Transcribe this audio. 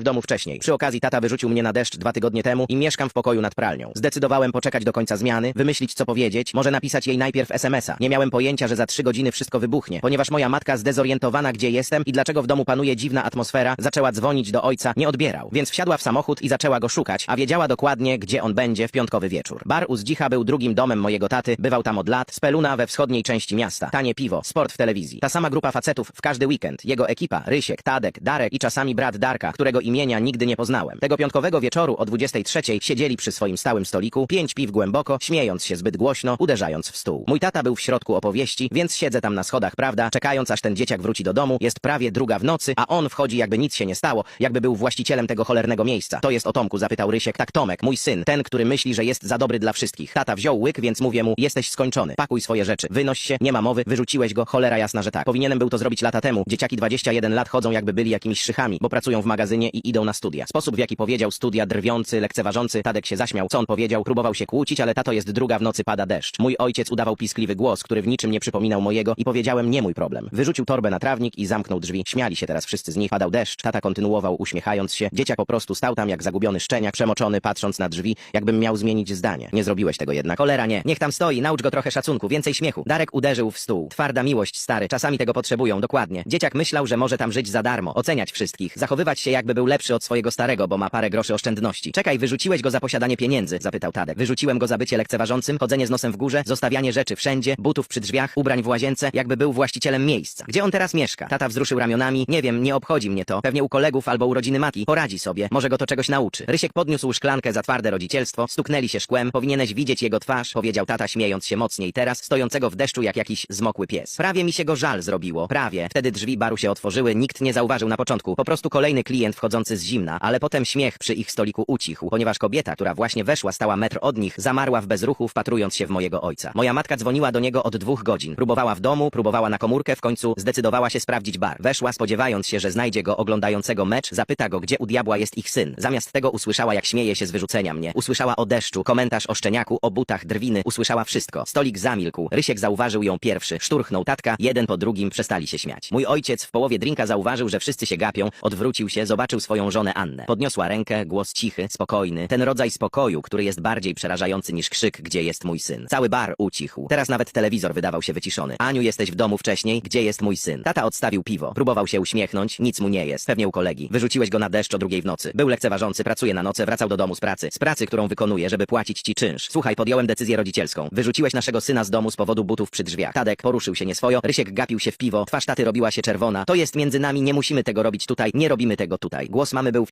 w domu wcześniej. Przy okazji tata wyrzucił mnie na deszcz dwa tygodnie temu i mieszkam w pokoju nad pralnią. Zdecydowałem poczekać do końca zmiany, wymyślić co powiedzieć, może napisać jej najpierw SMS-a. Nie miałem pojęcia, że za trzy godziny wszystko wybuchnie, ponieważ moja matka zdezorientowana gdzie jestem i dlaczego w domu panuje dziwna atmosfera, zaczęła dzwonić do ojca, nie odbierał. Więc wsiadła w samochód i zaczęła go szukać, a wiedziała dokładnie, gdzie on będzie w piątkowy wieczór. Bar u Zdzicha był drugim domem mojego taty, bywał tam od lat, z Peluna we wschodniej części miasta. Tanie piwo, sport w telewizji. Ta sama grupa facetów w każdy weekend. Jego ekipa, Rysiek, Tadek, Darek i czasami brat Darka, którego imienia nigdy nie poznałem. Tego piątkowego wieczoru o 23 siedzieli przy swoim stałym stoliku, pięć piw głęboko, śmiejąc się zbyt głośno, uderzając w stół. Mój tata był w środku opowieści, więc siedzę tam na schodach, prawda, czekając aż ten dzieciak wróci do domu, jest prawie druga w nocy, a on wchodzi jakby nic się nie stało, jakby był właścicielem tego cholernego miejsca. To jest o Tomku, zapytał Rysiek. Tak Tomek, mój syn, ten, który myśli, że jest za dobry dla wszystkich. Tata wziął łyk, więc mówię mu, jesteś skończony, pakuj swoje rzeczy, wynoś się, nie ma mowy, wyrzuciłeś go, cholera jasna, że tak. Powinienem był to zrobić lata temu. Dzieciaki 21 lat chodzą jakby byli jakimiś szychami, bo pracują w magazynie i idą na studia. Sposób w jaki powiedział studia drwiący, lekceważący, Tadek się zaśmiał. Co on powiedział? Próbował się kłócić, ale tato jest druga w nocy, pada deszcz. Mój ojciec udawał piskliwy głos, który w niczym nie przypominał mojego i powiedziałem nie mój problem. Wyrzucił torbę na trawnik i zamknął drzwi. Śmiali się teraz wszyscy z nich. Padał deszcz, tata kontynuował uśmiechając się. Dzieciak po prostu stał tam jak zagubiony szczeniak, przemoczony, patrząc na drzwi, jakbym miał zmienić zdanie. Nie zrobiłeś tego jednak. Cholera nie. Niech tam stoi, naucz go trochę szacunku, więcej śmiechu. Darek uderzył w stół. Twarda miłość, stary. Czasami tego potrzebują, dokładnie. Dzieciak myślał, że może tam żyć za darmo, oceniać wszystkich, zachowywać się jakby był lepszy od swojego starego, bo ma parę groszy oszczędności. Czekaj, wyrzuciłeś go za posiadanie pieniędzy, zapytał Tadek. Wyrzuciłem go za bycie lekceważącym, chodzenie z nosem w górze, zostawianie rzeczy wszędzie, butów przy drzwiach, ubrań w łazience, jakby był właścicielem miejsca. Gdzie on teraz mieszka? Tata wzruszył ramionami. Nie wiem, nie obchodzi mnie to. Pewnie u kolegów albo u rodziny Mati. Poradzi sobie, może go to czegoś nauczy. Rysiek podniósł szklankę za twarde rodzicielstwo, stuknęli się szkłem. Powinieneś widzieć jego twarz, powiedział tata śmiejąc się mocniej teraz, stojącego w deszczu jak jakiś zmokły pies. Prawie mi się go żal zrobiło. Prawie. Wtedy drzwi baru się otworzyły, nikt nie zauważył na początku. Po prostu kolejny klient z zimna, ale potem śmiech przy ich stoliku ucichł, ponieważ kobieta, która właśnie weszła, stała metr od nich, zamarła w bezruchu, wpatrując się w mojego ojca. Moja matka dzwoniła do niego od dwóch godzin. Próbowała w domu, próbowała na komórkę, w końcu zdecydowała się sprawdzić bar. Weszła, spodziewając się, że znajdzie go oglądającego mecz, zapyta go, gdzie u diabła jest ich syn. Zamiast tego usłyszała, jak śmieje się z wyrzucenia mnie. Usłyszała o deszczu, komentarz o szczeniaku, o butach, drwiny, usłyszała wszystko. Stolik zamilkł. Rysiek zauważył ją pierwszy, szturchnął tatka, jeden po drugim przestali się śmiać. Mój ojciec w połowie drinka zauważył, że wszyscy się gapią, odwrócił się, zobaczył swoją żonę Annę. Podniosła rękę, głos cichy, spokojny. Ten rodzaj spokoju, który jest bardziej przerażający niż krzyk, gdzie jest mój syn. Cały bar ucichł. Teraz nawet telewizor wydawał się wyciszony. Aniu, jesteś w domu wcześniej? Gdzie jest mój syn? Tata odstawił piwo. Próbował się uśmiechnąć, nic mu nie jest. Pewnie u kolegi. Wyrzuciłeś go na deszcz o drugiej w nocy. Był lekceważący, pracuje na noce, wracał do domu z pracy. Z pracy, którą wykonuje, żeby płacić ci czynsz. Słuchaj, podjąłem decyzję rodzicielską. Wyrzuciłeś naszego syna z domu z powodu butów przy drzwiach. Tadek poruszył się nieswojo, Rysiek gapił się w piwo, twarz taty robiła się czerwona. To jest między nami, nie musimy tego robić tutaj, nie robimy tego tutaj. Głos mamy był